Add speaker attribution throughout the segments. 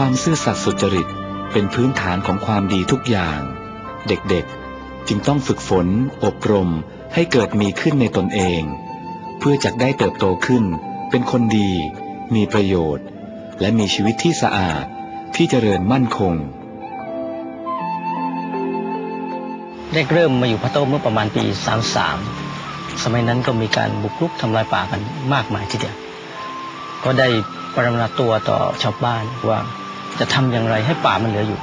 Speaker 1: ความซื่อสัตย์สุจริตเป็นพื้นฐานของความดีทุกอย่าง เด็กๆ จึงต้องฝึกฝน อบรมให้เกิดมีขึ้นในตนเอง เพื่อจะได้เติบโตขึ้น เป็นคนดี มีประโยชน์ และมีชีวิตที่สะอาดที่เจริญมั่นคง
Speaker 2: แรกเริ่มมาอยู่พระโต้เมื่อประมาณปี 33 สมัยนั้นก็มีการบุกรุกทำลายป่ากันมากมายทีเดียวก็ได้ปรำนาตัวต่อชาวบ้านว่า จะทำอย่างไรให้ป่ามันเหลืออยู่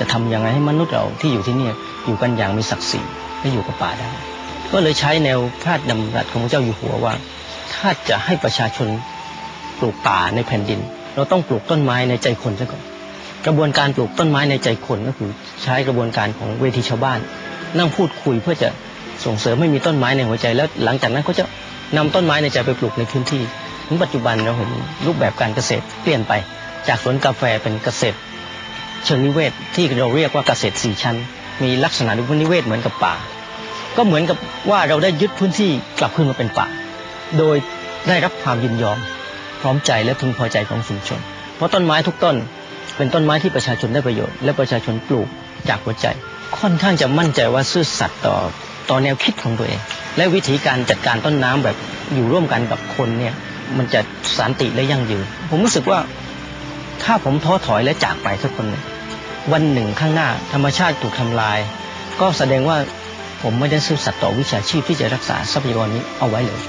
Speaker 2: จะทำอย่างไรให้มนุษย์เราที่อยู่ที่นี่อยู่กันอย่างมีศักดิ์ศรีและอยู่กับป่าได้ ก็เลยใช้แนวพระราชดำรัสของพระเจ้าอยู่หัวว่า ถ้าจะให้ประชาชนปลูกป่าในแผ่นดิน เราต้องปลูกต้นไม้ในใจคนซะก่อนกระบวนการปลูกต้นไม้ในใจคนก็คือใช้กระบวนการของเวทีชาวบ้าน นั่งพูดคุยเพื่อจะส่งเสริมให้มีต้นไม้ในหัวใจแล้วหลังจากนั้นก็จะนำต้นไม้ในใจไปปลูกในพื้นที่ถึงปัจจุบันเราเห็นรูปแบบการเกษตรเปลี่ยนไป จากสวนกาแฟเป็นเกษตร เชิงนิเวศที่เราเรียกว่าเกษตรสี่ชั้น มีลักษณะนิเวศเหมือนกับป่า ก็เหมือนกับว่าเราได้ยึดพื้นที่กลับขึ้นมาเป็นป่า โดยได้รับความยินยอม พร้อมใจและพึงพอใจของชุมชน เพราะต้นไม้ทุกต้น เป็นต้นไม้ที่ประชาชนได้ประโยชน์ และประชาชนปลูกจากหัวใจ ค่อนข้างจะมั่นใจว่าซื่อสัตย์ต่อต่อแนวคิดของตัวเอง และวิธีการจัดการต้นน้ำแบบอยู่ร่วมกันกับคนเนี่ยมันจะสันติและยั่งยืน ผมรู้สึกว่า ถ้าผมท้อถอยและจากไปสักคนหนึ่งวันหนึ่งข้างหน้าธรรมชาติถูกทำลาย ก็แสดงว่าผมไม่ได้ซื่อสัตย์ต่อวิชาชีพที่จะรักษาทรัพยากรนี้เอาไว้เลย